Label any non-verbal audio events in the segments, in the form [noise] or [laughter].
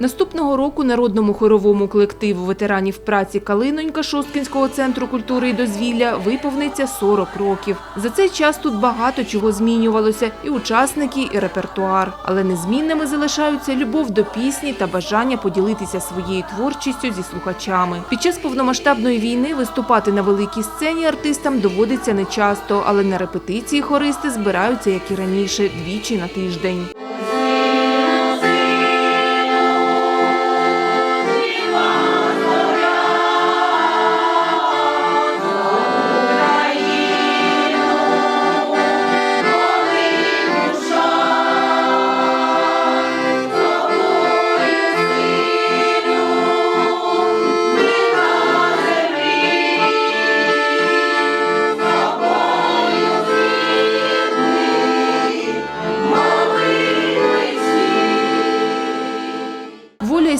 Наступного року народному хоровому колективу ветеранів праці Калинонька Шосткінського центру культури і дозвілля виповниться 40 років. За цей час тут багато чого змінювалося – і учасники, і репертуар. Але незмінними залишаються любов до пісні та бажання поділитися своєю творчістю зі слухачами. Під час повномасштабної війни виступати на великій сцені артистам доводиться нечасто, але на репетиції хористи збираються, як і раніше, двічі на тиждень.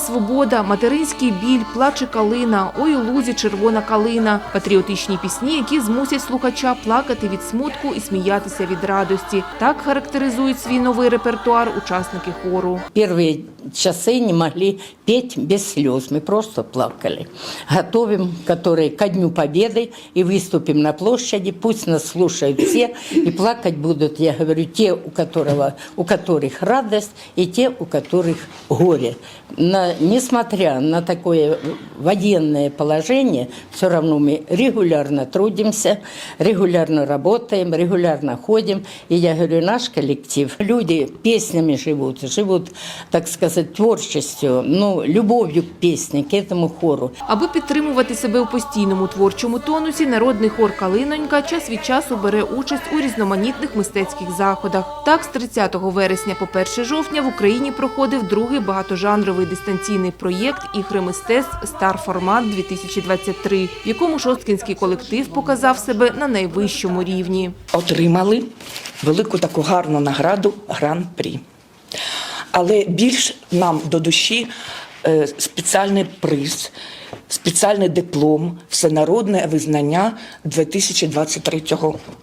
свобода, материнський біль, плаче калина, ой у лузі червона калина. Патріотичні пісні, які змусять слухача плакати від смутку і сміятися від радості. Так характеризують свій новий репертуар учасники хору. Первые часы не могли петь без слез, мы просто плакали. Готовим, которые ко Дню Победы и выступим на площади, пусть нас слушают все, и плакать будут, я говорю, те, у, которого, у которых радость, и те, у которых горе. На, несмотря на такое военное положение, все равно мы регулярно трудимся, регулярно работаем, регулярно ходим. И я говорю, наш коллектив, люди песнями живут, живут, так сказать, творчестью, ну, любовью к песне, к этому хору. Аби підтримувати себе у постійному творчому тонусі, народний хор «Калинонька» час від часу бере участь у різноманітних мистецьких заходах. Так, з 30 вересня по 1 жовтня в Україні проходив другий багатожанровий дистанційний проєкт «Ігри мистецтв Стар Формат 2023», в якому шосткінський колектив показав себе на найвищому рівні. отримали велику таку гарну награду Гран-прі. Але більш нам до душі спеціальний приз, спеціальний диплом, всенародне визнання 2023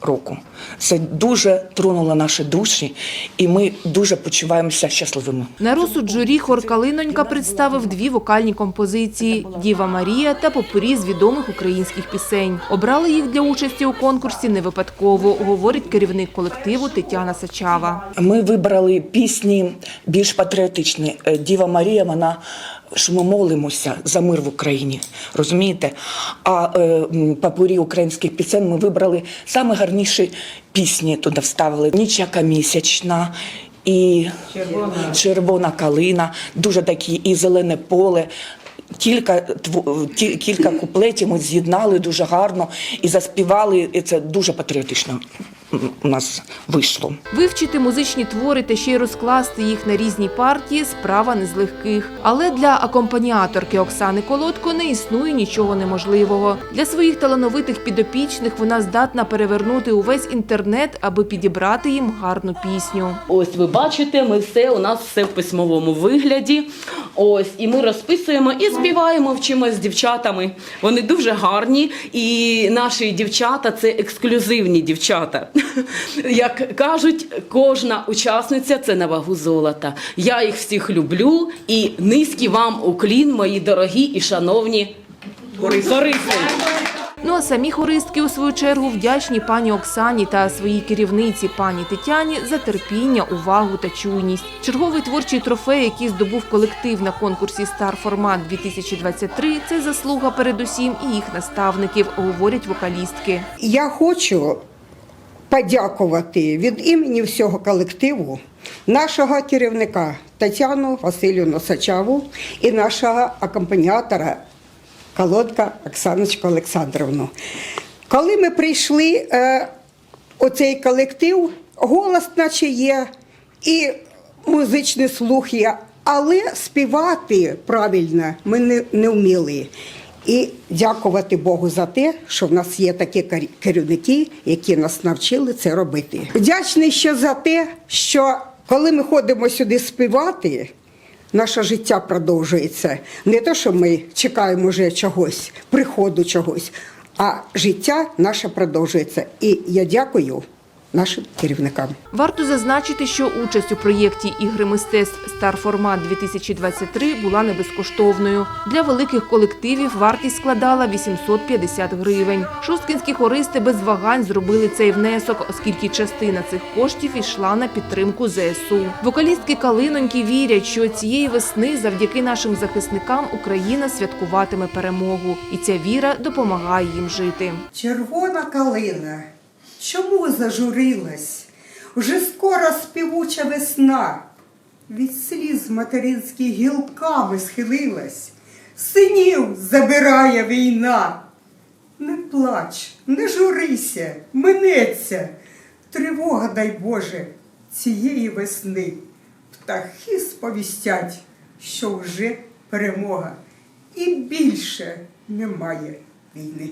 року. Це дуже тронуло наші душі, і ми дуже почуваємося щасливими. На розсуд журі хор «Калинонька» представив дві вокальні композиції «Діва Марія» та «Попурі з відомих українських пісень. Обрали їх для участі у конкурсі не випадково, говорить керівник колективу Тетяна Сачава. Ми вибрали пісні більш патріотичні. Е, Діва Марія, вона що ми молимося за мир в Україні, розумієте? А е, папурі українських пісень ми вибрали саме гарніші пісні туди вставили. Ніч яка місячна. І червона. калина, дуже такі, і зелене поле. Кілька ті- кілька куплетів ми з'єднали дуже гарно і заспівали. І це дуже патріотично у нас вийшло. Вивчити музичні твори та ще й розкласти їх на різні партії – справа не з легких. Але для акомпаніаторки Оксани Колодко не існує нічого неможливого. Для своїх талановитих підопічних вона здатна перевернути увесь інтернет, аби підібрати їм гарну пісню. Ось ви бачите, ми все у нас все в письмовому вигляді. Ось, і ми розписуємо і співаємо, вчимось з дівчатами. Вони дуже гарні, і наші дівчата це ексклюзивні дівчата. [laughs] Як кажуть, кожна учасниця це на вагу золота. Я їх всіх люблю і низький вам уклін, мої дорогі і шановні кориси. Ну а самі хористки у свою чергу вдячні пані Оксані та своїй керівниці пані Тетяні за терпіння, увагу та чуйність. Черговий творчий трофей, який здобув колектив на конкурсі Стар Формат 2023 – це заслуга передусім і їх наставників, говорять вокалістки. Я хочу подякувати від імені всього колективу нашого керівника Тетяну Васильівну Сачаву і нашого акомпаніатора Колодка Оксаночку Олександровну. Коли ми прийшли е, у цей колектив, голос наче є, і музичний слух є, але співати правильно ми не, не вміли. І дякувати Богу за те, що в нас є такі кер- керівники, які нас навчили це робити. Вдячний ще за те, що коли ми ходимо сюди співати, наше життя продовжується. Не те, що ми чекаємо вже чогось, приходу чогось, а життя наше продовжується. І я дякую нашим керівникам. Варто зазначити, що участь у проєкті ігри мистецтв Стар Формат 2023 була не безкоштовною. Для великих колективів вартість складала 850 гривень. Шосткінські хористи без вагань зробили цей внесок, оскільки частина цих коштів ішла на підтримку ЗСУ. Вокалістки Калиноньки вірять, що цієї весни завдяки нашим захисникам Україна святкуватиме перемогу, і ця віра допомагає їм жити. Червона калина, чому зажурилась? Вже скоро співуча весна. Від сліз материнських гілками схилилась, синів забирає війна. Не плач, не журися, минеться. Тривога, дай Боже, цієї весни. Птахи сповістять, що вже перемога. І більше немає війни.